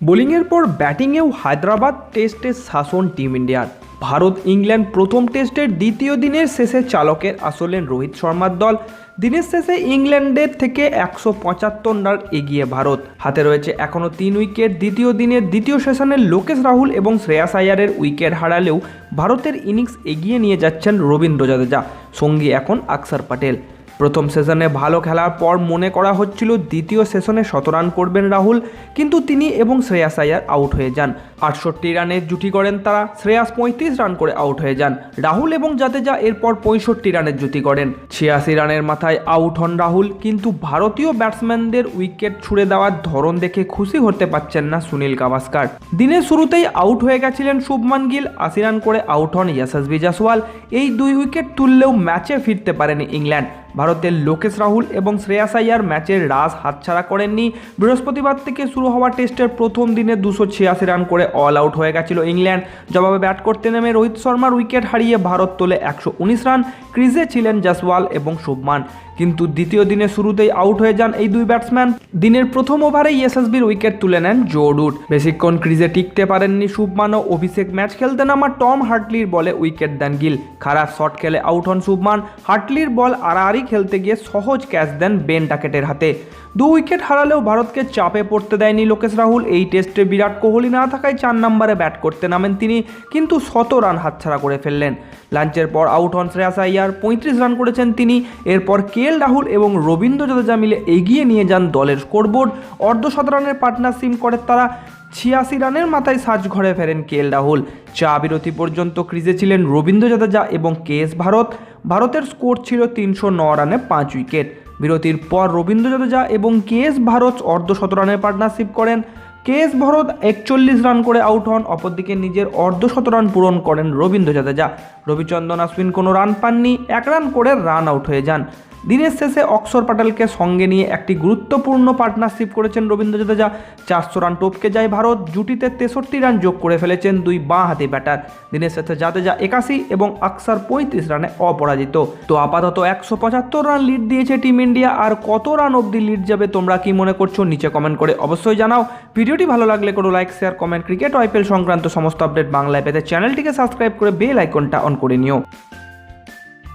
বোলিংয়ের পর ব্যাটিংয়েও হায়দ্রাবাদ টেস্টের শাসন টিম ইন্ডিয়ার। ভারত ইংল্যান্ড প্রথম টেস্টের দ্বিতীয় দিনের শেষে চালকের আসলেন রোহিত শর্মার দল। দিনের শেষে ইংল্যান্ডের থেকে একশো পঁচাত্তর রান এগিয়ে ভারত। হাতে রয়েছে এখনও তিন উইকেট। দ্বিতীয় দিনের দ্বিতীয় সেশনে লোকেশ রাহুল এবং শ্রেয়াস আয়ারের উইকেট হারালেও ভারতের ইনিংস এগিয়ে নিয়ে যাচ্ছেন রবীন্দ্র জাদেজা। সঙ্গী এখন আকসার প্যাটেল প্রথম সেশনে ভালো খেলার পর মনে করা হচ্ছিল দ্বিতীয় সেশনে শত রান করবেন রাহুল, কিন্তু তিনি এবং শ্রেয়াস আয়ার আউট হয়ে যান। আটষট্টি রানের জুটি করেন তারা, শ্রেয়াস পঁয়ত্রিশ রান করে আউট হয়ে যান। রাহুল এবং জাদেজা এরপর পঁয়ষট্টি রানের জুটি করেন ছিয়াশি রানের মাথায় আউট হন রাহুল, কিন্তু ভারতীয় ব্যাটসম্যানদের উইকেট ছুড়ে দেওয়ার ধরন দেখে খুশি হতে পারছেন না সুনীল গাভাস্কার। দিনের শুরুতেই আউট হয়ে গেছিলেন শুভমান গিল, আশি রান করে আউট হন ইয়াশাসবি জাসওয়াল এই দুই উইকেট তুললেও ম্যাচে ফিরতে পারেনি ইংল্যান্ড। ভারতের লোকেশ রাহুল এবং শ্রেয়াস আয়ার ম্যাচের রাস হাতছাড়া করেননি। বৃহস্পতিবার থেকে শুরু হওয়া টেস্টের প্রথম দিনে দুশো ছিয়াশি রান করে অল আউট হয়ে গেছিল ইংল্যান্ড। জবাবে ব্যাট করতে নেমে রোহিত শর্মার উইকেট হারিয়ে ভারত তোলে একশো উনিশ রান। ক্রিজে ছিলেন জাসওয়াল এবং শুভমান। কিন্তু দ্বিতীয় দিনে শুরুতেই আউট হয়ে যান এই দুই ব্যাটসম্যান। দিনের প্রথম ওভারেই এসএসবির উইকেট তুলে নেন জো রুট বেশিক্ষণ ক্রিজে টিকতে পারেননি শুভমান ও অভিষেক। ম্যাচ খেলতে নামা টম হার্টলির বলে উইকেট দেন গিল। খারাপ শট খেলে আউট হন শুভমান। হার্টলির বল আড়াআড়ি খেলতে গিয়ে সহজ ক্যাচ দেন বেন ডাকেটের হাতে। দু উইকেট হারালেও ভারতকে চাপে পড়তে দেয়নি লোকেশ রাহুল। এই টেস্টে বিরাট কোহলি না থাকায় চার নম্বরে ব্যাট করতে নামেন তিনি, কিন্তু শত রান হাতছাড়া করে ফেললেন। লাঞ্চের পর আউট হন শ্রেয়াস আইয়ার পঁয়ত্রিশ রান করেছেন তিনি। এরপর কে এল রাহুল এবং রবীন্দ্র জাদেজা মিলে এগিয়ে নিয়ে যান দলের স্কোরবোর্ড। অর্ধশত রানের পার্টনারশিপ করে তারা ছিয়াশি রানের মাথায় সাজ ঘরে ফেরেন কে এল রাহুল। চা বিরতি পর্যন্ত ক্রিজে ছিলেন রবীন্দ্র জাদেজা এবং কে এস ভারত। ভারতের স্কোর ছিল তিনশো ন রানে পাঁচ উইকেট। বিরতির পর রবীন্দ্র জাদেজা এবং কে এস ভারত অর্ধশত রানের পার্টনারশিপ করেন। কে এস ভরত একচল্লিশ রান করে আউট হন, অপরদিকে নিজের অর্ধশত রান পূরণ করেন রবীন্দ্র জাদেজা। রবিচন্দ্রন আশ্বিন কোনো রান পাননি, এক রান করে রান আউট হয়ে যান। দিনের শেষে অক্ষর প্যাটেলকে সঙ্গে নিয়ে একটি গুরুত্বপূর্ণ পার্টনারশিপ করেছেন রবীন্দ্র জাদেজা। চারশো রান টপকে যায় ভারত, জুটিতে তেষট্টি রান যোগ করে ফেলেছেন দুই বাঁ হাতি ব্যাটার। দিনের শেষে জাদেজা একাশি এবং আকসার পঁয়ত্রিশ রানে অপরাজিত। তো আপাতত একশো পঁচাত্তর রান লিড দিয়েছে টিম ইন্ডিয়া, আর কত রান অবধি লিড যাবে তোমরা কি মনে করছ নিচে কমেন্ট করে অবশ্যই জানাও। ভিডিওটি ভালো লাগলে কোনো like, share, comment, cricket, IPL সংক্রান্ত সমস্ত আপডেট বাংলায় পেতে চ্যানেলটিকে সাবস্ক্রাইব করে বেল আইকনটা অন করে নিও।